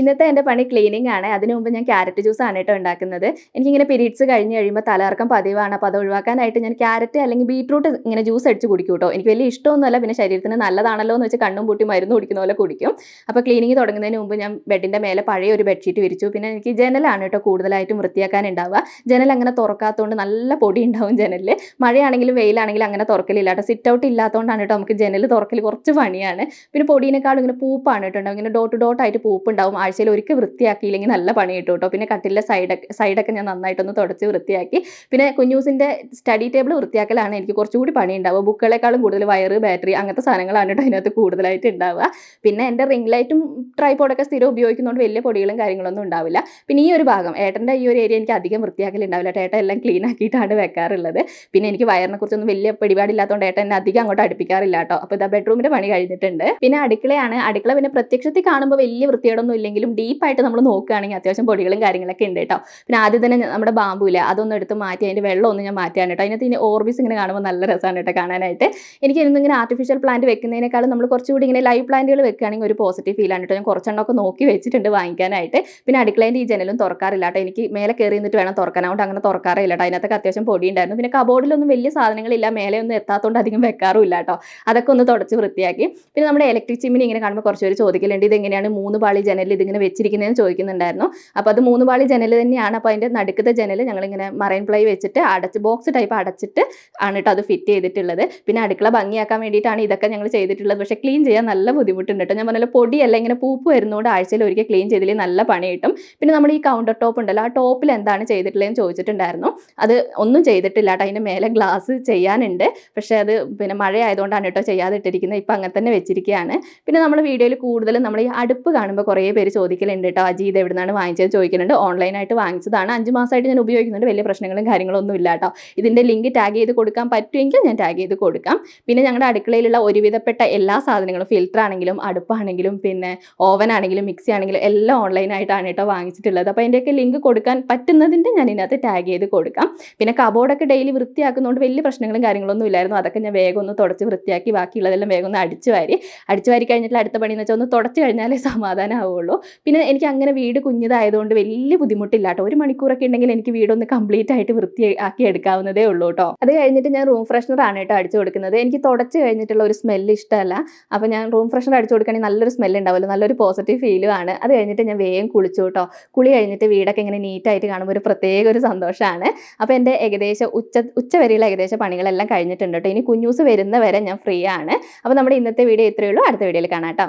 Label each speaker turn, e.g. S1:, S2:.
S1: ഇന്നത്തെ എന്റെ പണി ക്ലീനിങ് ആണ്. അതിനു മുമ്പ് ഞാൻ ക്യാരറ്റ് ജ്യൂസ് ആണ് കേട്ടോ ഉണ്ടാക്കുന്നത്. എനിക്കിങ്ങനെ പിരീഡ്സ് കഴിഞ്ഞ് കഴിയുമ്പോൾ തലകറക്കം പതിവാണ്. അപ്പോൾ അത് ഒഴിവാക്കാനായിട്ട് ഞാൻ ക്യാരറ്റ് അല്ലെങ്കിൽ ബീട്രൂട്ട് ഇങ്ങനെ ജ്യൂസ് അടിച്ച് കുടിക്കും കേട്ടോ. എനിക്ക് വലിയ ഇഷ്ടമൊന്നുമല്ല. പിന്നെ ശരീരത്തിന് നല്ലതാണല്ലോ എന്ന് വെച്ച് കണ്ണും പൂട്ടി മരുന്ന് കുടിക്കുന്ന പോലെ കുടിക്കും. അപ്പോൾ ക്ലീനിങ് തുടങ്ങുന്നതിന് മുമ്പ് ഞാൻ ബെഡിന്റെ മേലെ പഴയ ഒരു ബെഡ്ഷീറ്റ് വിരിച്ചു. പിന്നെ എനിക്ക് ജനലാണ് കേട്ടോ കൂടുതലായിട്ടും വൃത്തിയാക്കാൻ ഉണ്ടാവുക ജനൽ അങ്ങനെ തുറക്കാത്തതുകൊണ്ട് നല്ല പൊടി ഉണ്ടാവും ജനലിൽ. മഴയാണെങ്കിലും വെയിലാണെങ്കിലും അങ്ങനെ തുറക്കലില്ല കേട്ടോ. സിറ്റ് ഔട്ട് ഇല്ലാത്തതുകൊണ്ടാണ് കേട്ടോ നമുക്ക് ജനൽ തുറക്കൽ കുറച്ച് പണിയാണ്. പിന്നെ പൊടിയേക്കാളും ഇങ്ങനെ പൂപ്പാണ് കേട്ടോ ഇങ്ങനെ ഡോട്ട് ഡോട്ടായിട്ട് പൂപ്പ് ഉണ്ടാവും ആഴ്ചയിൽ ഒരിക്കൽ വൃത്തിയാക്കിയില്ലെങ്കിൽ നല്ല പണി കിട്ടും കേട്ടോ. പിന്നെ കട്ടിലെ സൈഡ് സൈഡൊക്കെ ഞാൻ നന്നായിട്ടൊന്ന് തുടച്ച് വൃത്തിയാക്കി. പിന്നെ കുഞ്ഞൂസിന്റെ സ്റ്റഡി ടേബിൾ വൃത്തിയാക്കലാണ് എനിക്ക് കുറച്ചുകൂടി പണി ഉണ്ടാവുക ബുക്കുകളെക്കാളും കൂടുതൽ വയറ് ബാറ്ററി അങ്ങനത്തെ സാധനങ്ങളാണ് കേട്ടോ അതിനകത്ത് കൂടുതലായിട്ട് ഉണ്ടാവുക. പിന്നെ എന്റെ റിംഗ് ലൈറ്റും ട്രൈപോഡൊക്കെ സ്ഥിരം ഉപയോഗിക്കുന്നതുകൊണ്ട് വലിയ പൊടികളും കാര്യങ്ങളൊന്നും ഉണ്ടാവില്ല. പിന്നെ ഈ ഒരു ഭാഗം ഏട്ടന്റെ ഈ ഒരു ഏരിയ എനിക്ക് അധികം വൃത്തിയാക്കലുണ്ടാവില്ല ഏട്ടൻ എല്ലാം ക്ലീൻ ആക്കിയിട്ടാണ് വെക്കാറുള്ളത്. പിന്നെ എനിക്ക് വയറിനെ കുറിച്ചൊന്നും വലിയ പിടിപാടില്ലാത്തതുകൊണ്ട് ഏട്ടൻ എന്നെ അധികം അങ്ങോട്ട് അടുപ്പിക്കാറില്ല കേട്ടോ. അപ്പോൾ ഇതാ ബെഡ്റൂമിന്റെ പണി കഴിഞ്ഞിട്ടുണ്ട്. പിന്നെ അടുക്കളയാണ്. അടുക്കള പിന്നെ പ്രത്യക്ഷത്തിൽ കാണുമ്പോൾ വലിയ വൃത്തിയോടൊന്നും ഇല്ലെങ്കിലും ഡീപ്പായിട്ട് നമ്മൾ നോക്കുകയാണെങ്കിൽ അത്യാവശ്യം പൊടികളും കാര്യങ്ങളൊക്കെ ഉണ്ട് കേട്ടോ. പിന്നെ ആദ്യം തന്നെ നമ്മുടെ ബാമ്പൂല അതൊന്നും എടുത്ത് മാറ്റി അതിന്റെ വെള്ളം ഒന്ന് ഞാൻ മാറ്റിയാണ് കേട്ടോ. അതിനകത്ത് ഇനി ഓർബിസ് ഇങ്ങനെ കാണുമ്പോൾ നല്ല രസമാണ് കേട്ടോ കാണാനായിട്ട്. എനിക്ക് ഇങ്ങനെ ആർട്ടിഫിഷ്യൽ പ്ലാന്റ് വെക്കുന്നതിനേക്കാളും നമ്മൾ കുറച്ചുകൂടി ഇങ്ങനെ ലൈവ് പ്ലാന്റുകൾ വെക്കുകയാണെങ്കിൽ ഒരു പോസിറ്റീവ് ഫീലാണ് കേട്ടോ. ഞാൻ കുറച്ചെണ്ണമൊക്കെ നോക്കി വെച്ചിട്ടുണ്ട് വാങ്ങിക്കാനായിട്ട്. പിന്നെ അടുക്കളേന്റെ ഈ ജനലും തുറക്കാറില്ല കേട്ടോ. എനിക്ക് മേലെ കയറി നിന്നിട്ട് വേണം തുറക്കാൻ. അതുകൊണ്ട് അങ്ങനെ തുറക്കാറില്ല കേട്ടോ. അതിനകത്തൊക്കെ അത്യാവശ്യം പൊടി ഉണ്ടായിരുന്നു. പിന്നെ കബോർഡിലൊന്നും വലിയ സാധനങ്ങളില്ല. മേലെ ഒന്നും എത്താത്തതുകൊണ്ട് അധികം വെക്കാറുമില്ല കേട്ടോ. അതൊക്കെ ഒന്ന് തുടച്ച് വൃത്തിയാക്കി. പിന്നെ നമ്മുടെ ഇലക്ട്രിക് ചിമ്മിനി ഇങ്ങനെ കാണുമ്പോൾ കുറച്ച് പേര് ചോദിക്കലുണ്ട്. ഇത് എങ്ങനെയാണ് മൂന്ന് പാളി ജനലിൽ ഇതിങ്ങനെ വെച്ചിരിക്കുന്നതെന്ന് ചോദിക്കുന്നുണ്ടായിരുന്നു. അപ്പോൾ അത് മൂന്ന് പാളി ജനൽ തന്നെയാണ്. അപ്പോൾ അതിന്റെ നടുക്കത്തെ ജനൽ ഞങ്ങളിങ്ങനെ മറൈൻ പ്ലൈ വെച്ചിട്ട് അടച്ച് ബോക്സ് ടൈപ്പ് അടച്ചിട്ട് ആണ് അത് ഫിറ്റ് ചെയ്തിട്ടുള്ളത്. പിന്നെ അടുക്കള ഭംഗിയാക്കാൻ വേണ്ടിയിട്ടാണ് ഇതൊക്കെ ഞങ്ങൾ ചെയ്തിട്ടുള്ളത്. പക്ഷേ ക്ലീൻ ചെയ്യാൻ നല്ല ബുദ്ധിമുട്ടുണ്ട് കേട്ടോ ഞാൻ പറഞ്ഞല്ലോ പൊടിയല്ല ഇങ്ങനെ പൂപ്പ് വരുന്നതുകൊണ്ട് ആഴ്ചയിൽ ഒരിക്കൽ ക്ലീൻ ചെയ്തില്ലെങ്കിൽ നല്ല പണി കിട്ടും. പിന്നെ നമ്മൾ ഈ കൗണ്ടർ ടോപ്പ് ഉണ്ടല്ലോ ആ ടോപ്പിൽ എന്താണ് ചെയ്തിട്ടുള്ളതെന്ന് ചോദിച്ചിട്ടുണ്ടായിരുന്നു. അത് ഒന്നും ചെയ്തിട്ടില്ല കേട്ടോ അതിന്റെ മേലെ ഗ്ലാസ് ചെയ്യാനുണ്ട്. പക്ഷേ അത് പിന്നെ മഴ ആയതുകൊണ്ടാണ് കേട്ടോ ചെയ്യാതിട്ടിരിക്കുന്നത്. ഇപ്പം അങ്ങനെ തന്നെ വെച്ചിരിക്കുകയാണ് പിന്നെ നമ്മൾ വീഡിയോയിൽ കൂടുതലും നമ്മൾ ഈ അടുപ്പ് കാണുമ്പോൾ കുറേ പേര് ചോദിക്കലുണ്ട് കേട്ടോ അജി ഇത് എവിടെ നിന്നാണ് വാങ്ങിച്ചത് ചോദിക്കുന്നുണ്ട് ഓൺലൈനായിട്ട് വാങ്ങിച്ചതാണ്. അഞ്ച് മാസമായിട്ട് ഞാൻ ഉപയോഗിക്കുന്നുണ്ട്. വലിയ പ്രശ്നങ്ങളും കാര്യങ്ങളൊന്നും ഇല്ല കേട്ടോ ഇതിന്റെ ലിങ്ക് ടാഗ് ചെയ്ത് കൊടുക്കാൻ പറ്റുമെങ്കിൽ ഞാൻ ടാഗ് ചെയ്ത് കൊടുക്കാം. പിന്നെ ഞങ്ങളുടെ അടുക്കളയിലുള്ള ഒരുവിധപ്പെട്ട എല്ലാ സാധനങ്ങളും ഫിൽറ്റർ ആണെങ്കിലും അടുപ്പാണെങ്കിലും പിന്നെ ഓവൻ ആണെങ്കിലും മിക്സി ആണെങ്കിലും എല്ലാം ഓൺലൈനായിട്ടാണ് കേട്ടോ വാങ്ങിച്ചിട്ടുള്ളത്. അപ്പോൾ അതിന്റെയൊക്കെ ലിങ്ക് കൊടുക്കാൻ പറ്റുന്നതിന്റെ ഞാൻ ഇതിനകത്ത് ടാഗ് ചെയ്ത് കൊടുക്കാം. പിന്നെ കബോർഡൊക്കെ ഡെയിലി വൃത്തിയാക്കുന്നതുകൊണ്ട് വലിയ പ്രശ്നങ്ങളും കാര്യങ്ങളൊന്നും ഇല്ലായിരുന്നു. അതൊക്കെ ഞാൻ വേഗം ഒന്ന് തുടച്ച് വൃത്തിയാക്കി ബാക്കിയുള്ളതെല്ലാം വേഗം ഒന്ന് അടിച്ചു വാരി. അടിച്ചു വാരി കഴിഞ്ഞിട്ട് അടുത്ത പണി എന്ന് വെച്ചാൽ ഒന്ന് തുടച്ച് കഴിഞ്ഞാലേ സമാധാനം ആവുള്ളൂ പിന്നെ എനിക്ക് അങ്ങനെ വീട് കുഞ്ഞതായതുകൊണ്ട് വലിയ ബുദ്ധിമുട്ടില്ല കേട്ടോ ഒരു മണിക്കൂറൊക്കെ ഉണ്ടെങ്കിൽ എനിക്ക് വീടൊന്ന് കംപ്ലീറ്റ് ആയിട്ട് വൃത്തിയാക്കി എടുക്കാവുന്നതേ ഉള്ളൂ കേട്ടോ അത് കഴിഞ്ഞിട്ട് ഞാൻ റൂം ഫ്രഷ്നർ ആണ് കേട്ടോ അടിച്ചു കൊടുക്കുന്നത്. എനിക്ക് തുടച്ച് കഴിഞ്ഞിട്ടുള്ള ഒരു സ്മെല്ല് ഇഷ്ടമല്ല. അപ്പോൾ ഞാൻ റൂം ഫ്രഷ്നർ അടിച്ചു കൊടുക്കുകയാണെങ്കിൽ നല്ലൊരു സ്മെല്ല് ഉണ്ടാവുമല്ലോ. നല്ലൊരു പോസിറ്റീവ് ഫീലും ആണ്. അത് കഴിഞ്ഞിട്ട് ഞാൻ വേഗം കുളിച്ചു കേട്ടോ കുളി കഴിഞ്ഞിട്ട് വീടൊക്കെ ഇങ്ങനെ നീറ്റായിട്ട് കാണുമ്പോൾ ഒരു പ്രത്യേക ഒരു സന്തോഷമാണ്. അപ്പോൾ എന്റെ ഏകദേശം ഉച്ച ഉച്ചവരെയുള്ള ഏകദേശം പണികളെല്ലാം കഴിഞ്ഞിട്ടുണ്ട് കേട്ടോ ഇനി കുഞ്ഞൂസ് വരുന്ന വരെ ഞാൻ ഫ്രീ ആണ്. അപ്പോൾ നമ്മുടെ ഇന്നത്തെ വീഡിയോ ഇത്രയേ ഉള്ളൂ. അടുത്ത വീഡിയോയിൽ കാണാം കേട്ടോ